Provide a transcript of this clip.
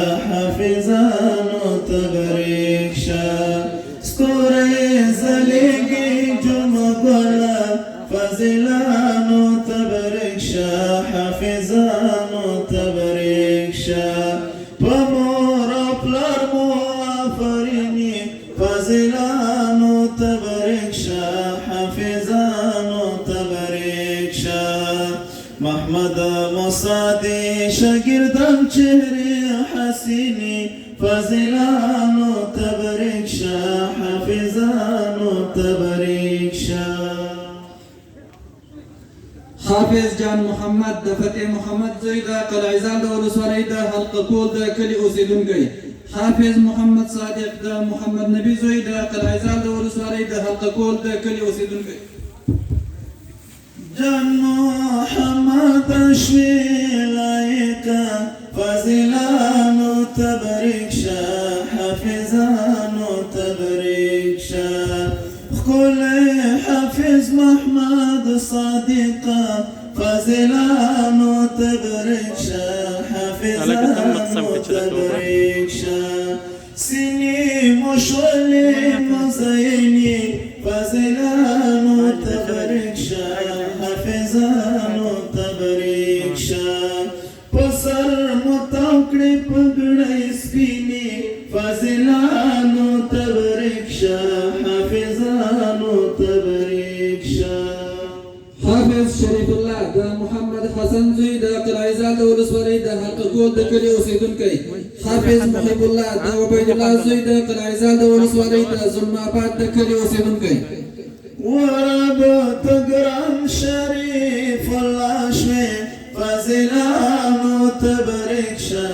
حافظانو تبریکشا سکوره زلیگی جمع بلا فضلانو تبریکشا حافظانو تبریکشا پمورا پلار مو آفرینی فضلانو محمد مصادی شاگردم چهره حسینی فضلانو تبریک شاه حافظانو تبریک شاه. حافظ جان محمد د فتح محمد زوی د قلعزال د ولسوالۍ د حلقه کول د کلی اوسیدونکی. حافظ محمد صادق د محمد نبی زوی د قلعزال د ولسوالۍ د حلقه کول د کلی اوسیدونکی جان محمد اشفي اليك فزلان تبريك شاه حافظان تبريك شاه كل حافظ محمد صديقا فزلان تبريك شاه حافظان تبريك شاه سني مشولي مزيني فزلان تبريك متوکړي پګړې سپینې فضلانو تبریک شاه حافظانو تبریک شاه حافظ شریف الله د محمد حسن زوی د قلعزال د ولسوالۍ د حلقه کول د کلی اوسیدونکی. حافظ محب الله د عبید الله زوی د قلعزال د ولسوالۍ د ظلم آباد د کلی اوسیدونکی. ورب تگران شریف الله شوی فضلانو تبریک شاه